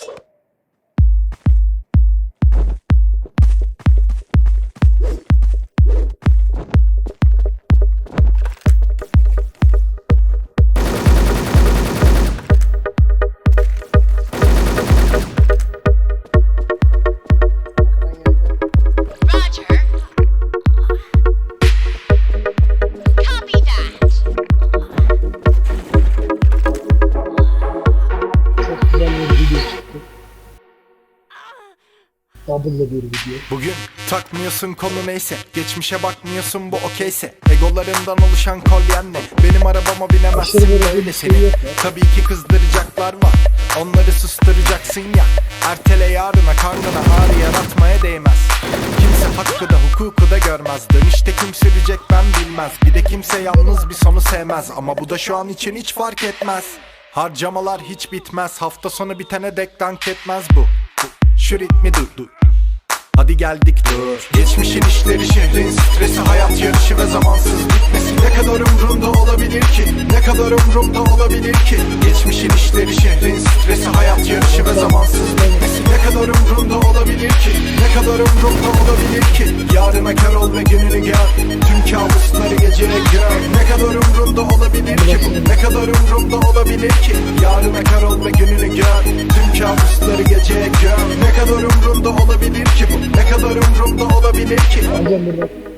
you Double'lı bir video. Bugün takmıyorsun konu neyse Geçmişe bakmıyorsun bu okeyse. Egolarından oluşan kolyenle Benim arabama binemezsin Aşırı böyle öyle bir şey seni yok ya. Tabii ki kızdıracaklar var. Onları susturacaksın ya. Ertele yarına karnına ağrı yaratmaya değmez. Kimse hakkı da hukuku da görmez. Dönüşte kim sürecek ben bilmez. Bir de kimse yalnız bir sonu sevmez. Ama bu da şu an için hiç fark etmez. Harcamalar hiç bitmez. Hafta sonu bitene dek dank etmez bu, bu. Şu ritmi dur dur Hadi geldik dur. Geçmişin işleri şehrin stresi Hayat yarışı ve zamansız bitmesi. Ne kadar umrumda olabilir ki? Ne kadar umrumda olabilir ki? Geçmişin işleri şehrin stresi Hayat yarışı ve zamansız bitmesi. Ne kadar umrumda olabilir ki kadar umrumda olabilir ki. Yarına kör ol ve gününü gör Tüm kabusları geceye gör Ne kadar umrumda olabilir ki? Bu Ne kadar umrumda olabilir ki? Yarına kör ol ve gününü gör Tüm kabusları geceye gör Ne kadar umrumda olabilir ki? Bu Ne kadar umrumda olabilir ki? Burada. Burada.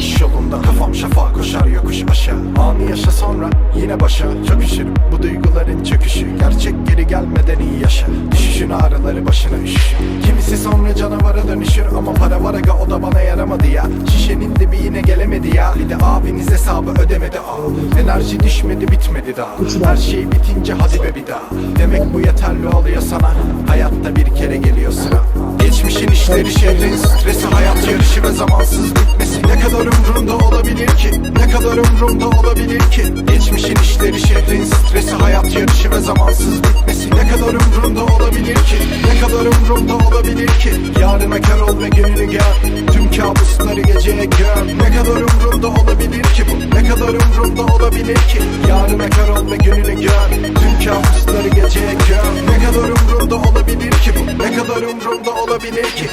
Dönüş yolunda. Kafam şafağa koşar yokuş aşağı Anı yaşa sonra yine başa. Çok üşürüm bu duyguların çöküşü. Gerçek geri gelmeden iyi yaşa. Düşüşün ağrıları başına üşüşür. Kimisi sonra canavara dönüşür Ama para var aga o da bana yaramadı ya. Şişenin dibi yine gelemedi ya. Bir de abiniz hesabı ödemedi. Aa Enerji düşmedi bitmedi daha. Her şey bitince hadi be bir daha. Demek bu yeterli oluyor sana. Hayatta bir kere geliyor sıra. Geçmişin işleri şehrin stresi Hayat yarışı ve zamansız bitmesi Ne kadar umrumda olabilir ki? Ne kadar umrumda olabilir ki Geçmişin işleri şehrin stresi Hayat yarışı ve zamansız bitmesi. Ne kadar umrumda olabilir ki Ne kadar umrumda olabilir ki? Yarına kör ol ve gününü gör Tüm kabusları geceye gör. Ne kadar umrumda olabilir ki bu? Ne kadar umrumda olabilir ki? Yarına kör ol ve gününü gör Tüm kabusları geceye gör. Ne kadar umrumda olabilir ki bu? Ne kadar umrumda olabilir ki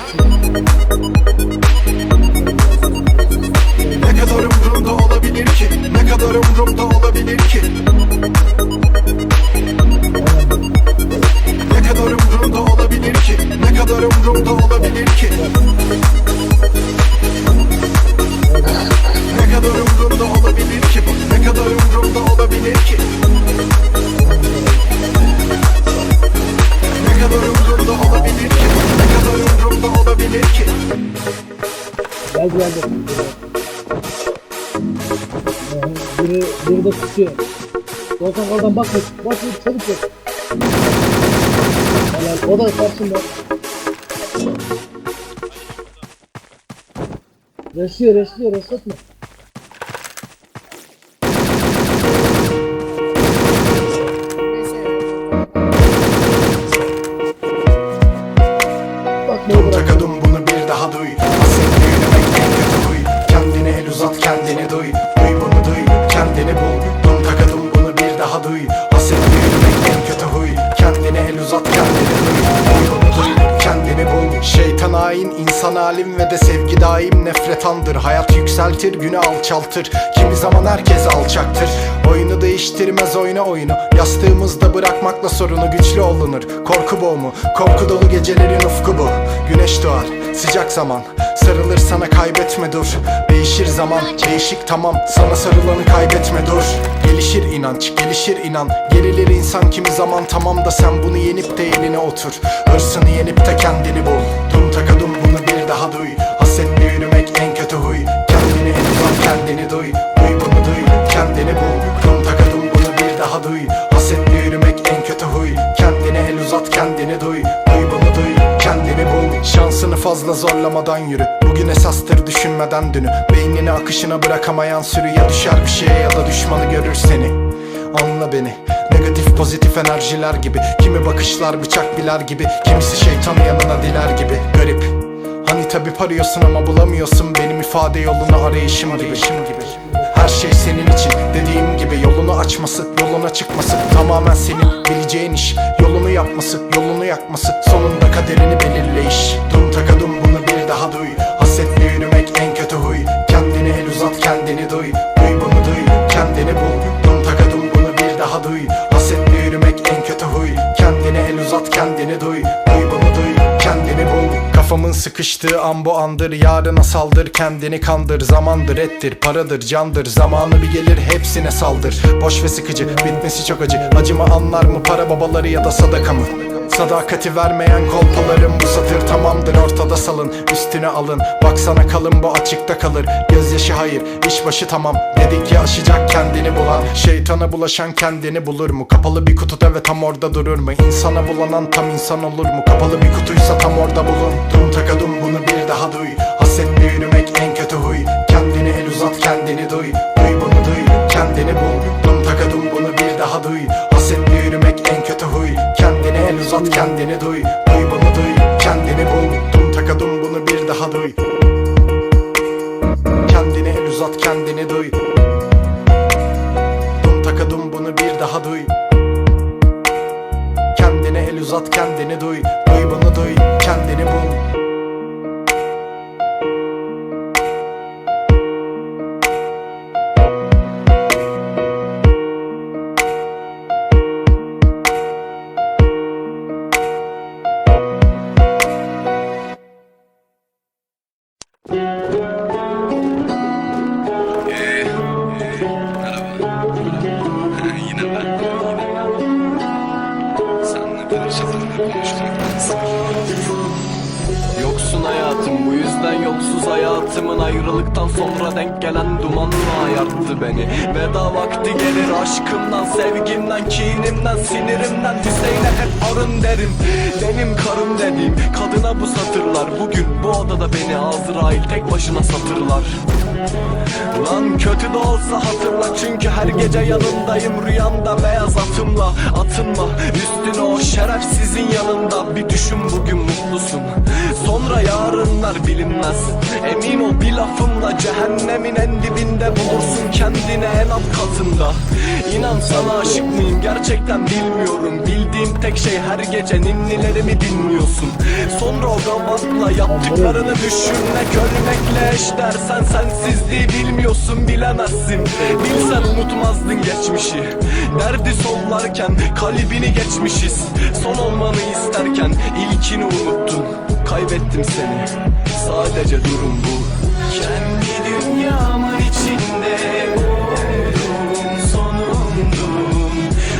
kadar umrumda olabilir ki De tutuyor. Volkan oradan bak bak. Bak bak, çabuk bak. Helal. O da karşında. Resliyor resliyor resletme. Yükseltir günü alçaltır. Kimi zaman herkes alçaktır. Oyunu değiştirmez oyna oyunu. Yastığımızda bırakmakla sorunu güçlü olunur. Korku boğumu korku dolu gecelerin ufku bu. Güneş doğar sıcak zaman. Sarılır sana kaybetme dur. Değişir zaman değişik tamam. Sana sarılanı kaybetme dur. Gelişir inanç gelişir inan. Gerilir insan kimi zaman. Tamam da sen bunu yenip de eline otur. Hırsını yenip de kendini bul. Dum takadum bunu bir daha duy Uzak kendini duy. Duy bunu duy. Kendini bul. Dum takadum bunu bir daha duy. Hasetli yürümek en kötü huy. Kendine el uzat kendini duy. Duy bunu duy. Kendini bul. Şansını fazla zorlamadan yürü. Bugün esastır düşünmeden dünü Beynini akışına bırakamayan sürü Ya düşer bir şeye ya da düşmanı görür seni. Anla beni. Negatif pozitif enerjiler gibi. Kimi bakışlar bıçak biler gibi. Kimisi şeytanı yanına diler gibi. Garip Hani tabi arıyorsun ama bulamıyorsun. Benim ifade yolunu arayışım gibi. Her şey senin için. Dediğim gibi Yolunu açması, yoluna çıkması. Tamamen senin bileceğin iş. Yolunu yapması, yolunu yakması. Sonunda kaderini belirleyiş Dum takadum bunu bir daha duy. Hasetle yürümek en kötü huy. Kendini el uzat kendini duy. Duy bunu duy. Kendini bul. Dum takadum bunu bir daha duy. Hasetle yürümek en kötü huy. Kendini el uzat kendini duy Kafamın sıkıştığı an bu andır. Yarına saldır kendini kandır. Zamandır ettir paradır candır. Zamanı bir gelir hepsine saldır. Boş ve sıkıcı bitmesi çok acı. Acımı anlar mı para babaları ya da sadaka mı? Sadakati vermeyen kolpalarım bu satır tamamdır ortada salın üstüne alın. Baksana kalın bu açıkta kalır. Gözyaşı hayır iş başı tamam. Dedik ya aşacak kendini bulan. Şeytana bulaşan kendini bulur mu? Kapalı bir kutuda ve tam orada durur mu? İnsana bulanan tam insan olur mu? Kapalı bir kutuysa tam orada bulun. Dum takadum bunu bir daha duy. Hasetle yürümek en kötü huy. Kendini el uzat kendini uzat kendini duy Duy bunu duy kendini bul hayatımın ayrılıktan sonra denk gelen dumanla ayarttı beni. Veda vakti gelir aşkımdan sevgimden kinimden sinirimden Hüseyin'e hep arın derim. Benim karım dediğim kadına bu satırlar. Bugün bu odada beni Azrail tek başına satırlar. Lan kötü de olsa hatırla çünkü her gece yanındayım. Rüyamda beyaz atımla Atınma. Üstüne o şerefsizin yanında. Bir düşün bugün mutlusun. Sonra yarınlar bilinmez. Emin ol bir lafımla cehennemin en dibinde bulursun kendini en alt katında. İnan sana aşık mıyım? Gerçekten bilmiyorum. Bildiğim tek şey her gece ninnilerimi dinliyorsun. Sonra o gavatla yaptıklarını düşünmek ölmekle eşdersen sensizliği bilmiyorsun bilemezsin. Bilsen unutmazdın geçmişi. Derdi sollarken kalbini geçmişiz. Son olmanı isterken ilkini unuttun. Kaybettim seni. Sadece durum bu Kendi dünyamın içinde bulundum sonundum.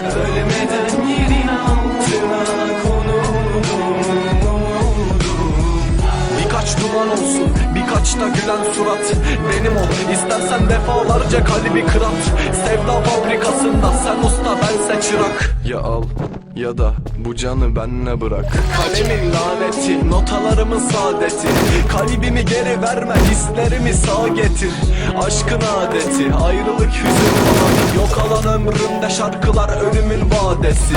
Ölmeden yerin altına konurdum Birkaç duman olsun birkaç da gülen surat. Benim ol istersen defalarca kalbi kırat. Sevda fabrikasında sen usta bense çırak. Ya al ya da bu canı benle bırak. Kalemin laneti notalarımın saadeti. Kalbimi geri verme hislerimi sağ getir. Aşkın adeti ayrılık hüzün falan Yok alan ömrümde şarkılar ölümün vadesi.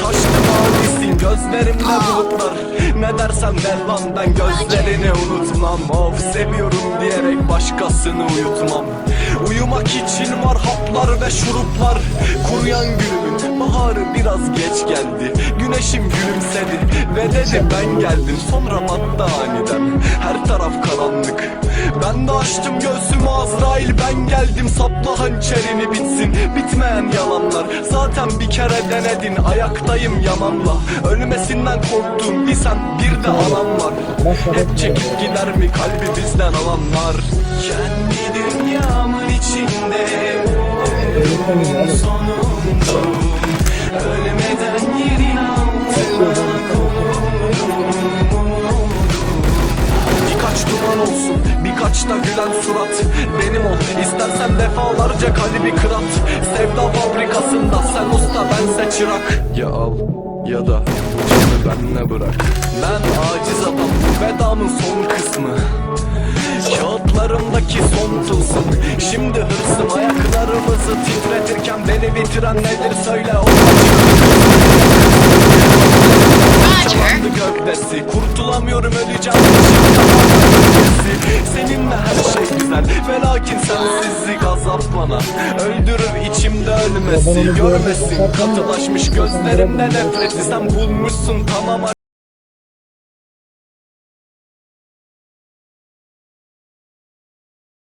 Taştı mavisin gözlerimde bulutlar. Ne dersen derman ben gözlerini unutmam. Of seviyorum diyerek başkasını uyutmam. Uyumak için var haplar ve şuruplar. Kuruyan gülümün baharı biraz geç geldi. Güneşim gülümsedi ve dedi ben geldim. Sonra battı aniden. Her taraf karanlık Ben de açtım göğsümü Azrail. Ben geldim Sapla hançerini bitsin. Bitmeyen yalanlar. Zaten bir kere denedin ayaktayım yamanla. Ölmesinden korktuğum bir sen bir de anam var. Hep çekip gider mi kalbi bizden alanlar? Kendi dünyamın içinde. Sonundum Ölmeden da gülen surat Benim ol. İstersen defalarca kalbi kırat. Sevda fabrikasında sen usta bense çırak. Ya al ya da canı benle bırak. Ben aciz adam vedamın son kısmı. Kağıtlarımdaki son tılsım. Şimdi hırsım ayaklarımızı titretirken Beni bitiren nedir söyle o Roger. Kurtulamıyorum öleceğim. Seninle her şey güzel. Ve lakin sensizlik azap bana. Öldürür içimde ölmesi Görmesin. Katılaşmış gözlerimde nefreti Sen bulmuşsun tamam